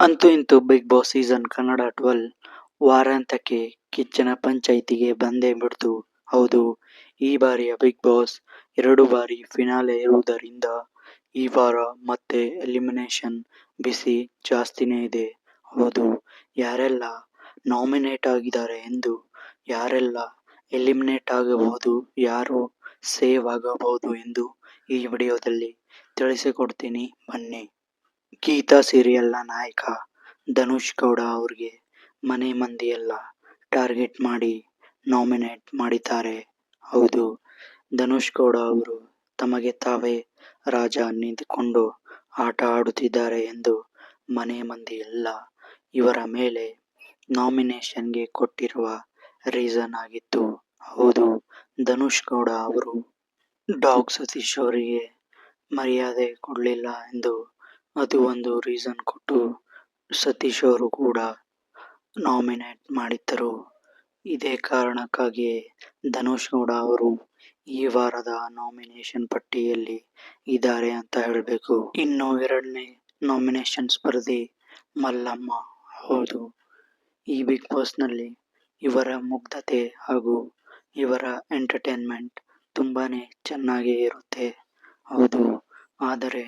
ಅಂತೂ ಇಂತೂ Big Boss season Kannada twelve ವಾರಾಂತ್ಯಕ್ಕೆ ಕಿಚ್ಚನ ಪಂಚಾಯಿತಿಗೆ ಬಂದೇ ಬಿಡ್ತು. ಹೌದು, ಈ ಬಾರಿಯ ಬಿಗ್ ಬಾಸ್ ಎರಡು ಬಾರಿ ಫಿನಾಲೆ ಇರುವುದರಿಂದ ಈ ವಾರ ಮತ್ತೆ ಎಲಿಮಿನೇಷನ್ ಬಿಸಿ ಜಾಸ್ತಿನೇ ಇದೆ. ಹೌದು, ಯಾರೆಲ್ಲ ನಾಮಿನೇಟ್ ಆಗಿದ್ದಾರೆ ಎಂದು, ಯಾರೆಲ್ಲ ಎಲಿಮಿನೇಟ್ ಆಗಬಹುದು, ಯಾರು ಸೇವ್ ಆಗಬಹುದು ಎಂದು ಈ ವಿಡಿಯೋದಲ್ಲಿ ತಿಳಿಸಿಕೊಡ್ತೀನಿ. ಬನ್ನಿ. ಗೀತಾ ಸೀರಿಯಲ್ನ ನಾಯಕ ಧನುಷ್ ಗೌಡ ಅವ್ರಿಗೆ ಮನೆ ಮಂದಿ ಎಲ್ಲ ಟಾರ್ಗೆಟ್ ಮಾಡಿ ನಾಮಿನೇಟ್ ಮಾಡಿದ್ದಾರೆ. ಹೌದು, ಧನುಷ್ ಗೌಡ ಅವರು ತಮಗೆ ತಾವೇ ರಾಜ ನಿಂತುಕೊಂಡು ಆಟ ಆಡುತ್ತಿದ್ದಾರೆ ಎಂದು ಮನೆ ಮಂದಿ ಎಲ್ಲ ಇವರ ಮೇಲೆ ನಾಮಿನೇಷನ್ಗೆ ಕೊಟ್ಟಿರುವ ರೀಸನ್ ಆಗಿತ್ತು. ಹೌದು, ಧನುಷ್ ಗೌಡ ಅವರು ಡಾಗ್ ಸತೀಶ್ ಅವರಿಗೆ ಮರ್ಯಾದೆ ಕೊಡಲಿಲ್ಲ ಎಂದು ಅದು ಒಂದು ರೀಸನ್ ಕೊಟ್ಟು ಸತೀಶ್ ಅವರು ಕೂಡ ನಾಮಿನೇಟ್ ಮಾಡಿದ್ದರು. ಇದೇ ಕಾರಣಕ್ಕಾಗಿಯೇ ಧನುಷ್ ಗೌಡ ಅವರು ಈ ವಾರದ ನಾಮಿನೇಷನ್ ಪಟ್ಟಿಯಲ್ಲಿ ಇದ್ದಾರೆ ಅಂತ ಹೇಳಬೇಕು. ಇನ್ನು ಎರಡನೇ ನಾಮಿನೇಷನ್ ಸ್ಪರ್ಧಿ ಮಲ್ಲಮ್ಮ ಹೌದು. ಈ ಬಿಗ್ ಬಾಸ್ನಲ್ಲಿ ಇವರ ಮುಗ್ಧತೆ ಹಾಗೂ ಇವರ ಎಂಟರ್ಟೈನ್ಮೆಂಟ್ ತುಂಬಾನೇ ಚೆನ್ನಾಗಿ ಇರುತ್ತೆ. ಹೌದು. ಆದರೆ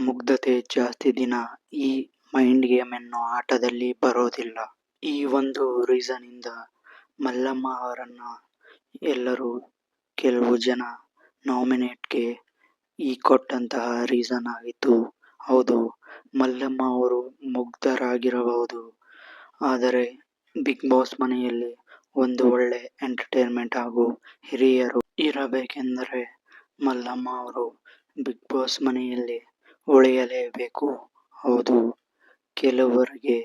ಮುಗ್ಧತೆ ಜಾಸ್ತಿ ದಿನ ಈ ಮೈಂಡ್ ಗೇಮ್ ಎನ್ನೋ ಆಟದಲ್ಲಿ ಬರೋದಿಲ್ಲ. ಈ ಒಂದು ರೀಸನ್ ಇಂದ ಮಲ್ಲಮ್ಮ ಅವರನ್ನ ಎಲ್ಲರೂ ಕೆಲವು ಜನ ನಾಮಿನೇಟ್ಗೆ ಈ ಕೊಟ್ಟಂತಹ ರೀಸನ್ ಆಗಿತ್ತು. ಹೌದು, ಮಲ್ಲಮ್ಮ ಅವರು ಮುಗ್ಧರಾಗಿರಬಹುದು. ಆದರೆ ಬಿಗ್ ಬಾಸ್ ಮನೆಯಲ್ಲಿ ಒಂದು ಒಳ್ಳೆ ಎಂಟರ್ಟೈನ್ಮೆಂಟ್ ಹಾಗೂ ಹಿರಿಯರು ಇರಬೇಕೆಂದರೆ ಮಲ್ಲಮ್ಮ ಅವರು ಬಿಗ್ ಬಾಸ್ ಮನೆಯಲ್ಲಿ ಉಳಿಯಲೇಬೇಕು. ಹೌದು, ಕೆಲವರಿಗೆ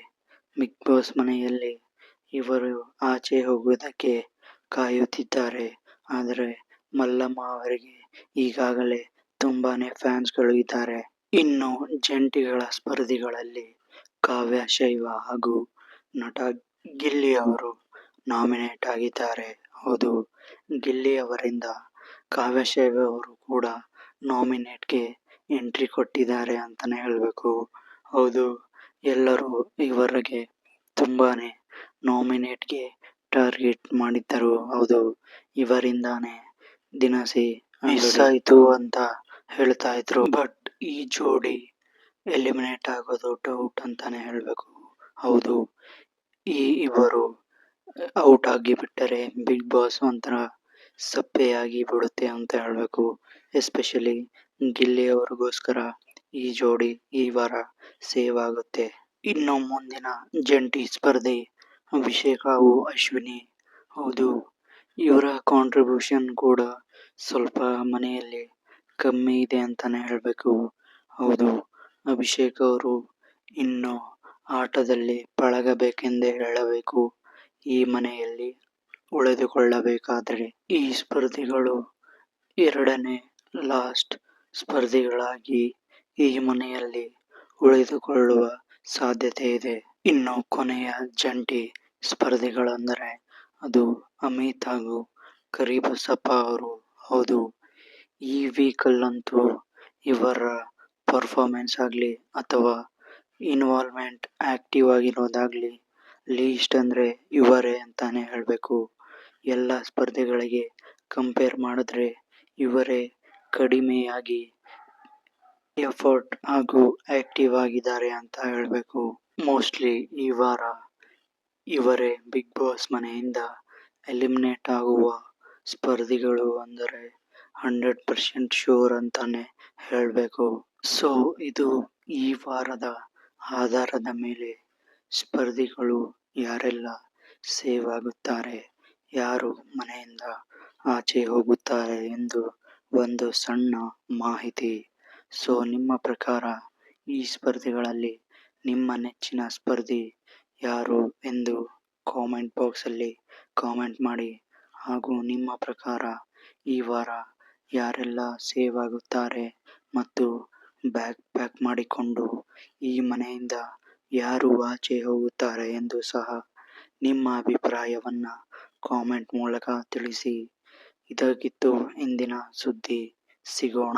ಬಿಗ್ ಬಾಸ್ ಮನೆಯಲ್ಲಿ ಇವರು ಆಚೆ ಹೋಗುವುದಕ್ಕೆ ಕಾಯುತ್ತಿದ್ದಾರೆ. ಆದರೆ ಮಲ್ಲಮ್ಮ ಅವರಿಗೆ ಈಗಾಗಲೇ ತುಂಬಾನೇ ಫ್ಯಾನ್ಸ್ಗಳು ಇದ್ದಾರೆ. ಇನ್ನು ಜಂಟಿಗಳ ಸ್ಪರ್ಧಿಗಳಲ್ಲಿ ಕಾವ್ಯ, ಶೈವ ಹಾಗೂ ನಟ ಗಿಲ್ಲಿ ಅವರು ನಾಮಿನೇಟ್ ಆಗಿದ್ದಾರೆ. ಹೌದು, ಗಿಲ್ಲಿ ಅವರಿಂದ ಕಾವ್ಯ, ಶೈವ ಅವರು ಕೂಡ ನಾಮಿನೇಟ್ಗೆ ಎಂಟ್ರಿ ಕೊಟ್ಟಿದ್ದಾರೆ ಅಂತಾನೆ ಹೇಳಬೇಕು. ಹೌದು, ಎಲ್ಲರೂ ಇವರಿಗೆ ತುಂಬಾನೇ ನಾಮಿನೇಟ್ಗೆ ಟಾರ್ಗೆಟ್ ಮಾಡಿದ್ದರು. ಹೌದು, ಇವರಿಂದಾನೇ ದಿನಸಿ ಮಿಸ್ ಆಯಿತು ಅಂತ ಹೇಳ್ತಾ ಇದ್ರು. ಬಟ್ ಈ ಜೋಡಿ ಎಲಿಮಿನೇಟ್ ಆಗೋದು ಡೌಟ್ ಅಂತಾನೆ ಹೇಳಬೇಕು. ಹೌದು, ಈ ಇವರು ಔಟ್ ಆಗಿ ಬಿಟ್ಟರೆ ಬಿಗ್ ಬಾಸ್ ಒಂಥರ ಸಪ್ಪೆಯಾಗಿ ಬಿಡುತ್ತೆ ಅಂತ ಹೇಳಬೇಕು. ಎಸ್ಪೆಷಲಿ ಗಿಲ್ಲಿ ಅವ್ರಿಗೋಸ್ಕರ ಈ ಜೋಡಿ, ಈ ವಾರ ಸೇವ್ ಆಗುತ್ತೆ. ಇನ್ನು ಮುಂದಿನ ಜಂಟಿ ಸ್ಪರ್ಧೆ ಅಭಿಷೇಕ್ ಹಾಗೂ ಅಶ್ವಿನಿ. ಹೌದು, ಇವರ ಕಾಂಟ್ರಿಬ್ಯೂಷನ್ ಕೂಡ ಸ್ವಲ್ಪ ಮನೆಯಲ್ಲಿ ಕಮ್ಮಿ ಇದೆ ಅಂತಾನೆ ಹೇಳಬೇಕು. ಹೌದು, ಅಭಿಷೇಕ್ ಅವರು ಇನ್ನು ಆಟದಲ್ಲಿ ಪಳಗಬೇಕೆಂದೇ ಹೇಳಬೇಕು. ಈ ಮನೆಯಲ್ಲಿ ಉಳಿದುಕೊಳ್ಳಬೇಕಾದರೆ ಈ ಸ್ಪರ್ಧಿಗಳು ಎರಡನೇ ಲಾಸ್ಟ್ ಸ್ಪರ್ಧಿಗಳಾಗಿ ಈ ಮನೆಯಲ್ಲಿ ಉಳಿದುಕೊಳ್ಳುವ ಸಾಧ್ಯತೆ ಇದೆ. ಇನ್ನು ಕೊನೆಯ ಜಂಟಿ ಸ್ಪರ್ಧಿಗಳೆಂದರೆ ಅದು ಅಮಿತ್ ಹಾಗೂ ಕರಿಬಸಪ್ಪ ಅವರು. ಹೌದು, ಈ ವೀಕಲ್ಲಂತೂ ಇವರ ಪರ್ಫಾರ್ಮೆನ್ಸ್ ಆಗಲಿ ಅಥವಾ ಇನ್ವಾಲ್ವ್ಮೆಂಟ್ ಆಕ್ಟಿವ್ ಆಗಿರೋದಾಗ್ಲಿ ಲೀಸ್ಟ್ ಅಂದರೆ ಇವರೇ ಅಂತಾನೆ ಹೇಳಬೇಕು. ಎಲ್ಲ ಸ್ಪರ್ಧೆಗಳಿಗೆ ಕಂಪೇರ್ ಮಾಡಿದ್ರೆ ಇವರೇ ಕಡಿಮೆಯಾಗಿ ಎಫರ್ಟ್ ಹಾಗೂ ಆಕ್ಟಿವ್ ಆಗಿದ್ದಾರೆ ಅಂತ ಹೇಳಬೇಕು. ಮೋಸ್ಟ್ಲಿ ಈ ವಾರ ಇವರೇ ಬಿಗ್ ಬಾಸ್ ಮನೆಯಿಂದ ಎಲಿಮಿನೇಟ್ ಆಗುವ ಸ್ಪರ್ಧಿಗಳು ಅಂದರೆ ಹಂಡ್ರೆಡ್ ಪರ್ಸೆಂಟ್ ಶೋರ್ ಅಂತಾನೆ ಹೇಳಬೇಕು. ಸೊ ಇದು ಈ ವಾರದ ಆಧಾರದ ಮೇಲೆ ಸ್ಪರ್ಧಿಗಳು ಯಾರೆಲ್ಲ ಸೇವ್ ಆಗುತ್ತಾರೆ, ಯಾರು ಮನೆಯಿಂದ ಆಚೆ ಹೋಗುತ್ತಾರೆ ಎಂದು ಒಂದು ಸಣ್ಣ ಮಾಹಿತಿ. ಸೊ, ನಿಮ್ಮ ಪ್ರಕಾರ ಈ ಸ್ಪರ್ಧೆಗಳಲ್ಲಿ ನಿಮ್ಮ ನೆಚ್ಚಿನ ಸ್ಪರ್ಧಿ ಯಾರು ಎಂದು ಕಾಮೆಂಟ್ ಬಾಕ್ಸಲ್ಲಿ ಕಾಮೆಂಟ್ ಮಾಡಿ. ಹಾಗೂ ನಿಮ್ಮ ಪ್ರಕಾರ ಈ ವಾರ ಯಾರೆಲ್ಲ ಸೇವ್ ಆಗುತ್ತಾರೆ ಮತ್ತು ಬ್ಯಾಗ್ ಪ್ಯಾಕ್ ಮಾಡಿಕೊಂಡು ಈ ಮನೆಯಿಂದ ಯಾರು ಆಚೆ ಹೋಗುತ್ತಾರೆ ಎಂದು ಸಹ ನಿಮ್ಮ ಅಭಿಪ್ರಾಯವನ್ನು ಕಾಮೆಂಟ್ ಮೂಲಕ ತಿಳಿಸಿ. ಇದಾಗಿತ್ತು ಇಂದಿನ ಸುದ್ದಿ ಸಿಗೋಣ.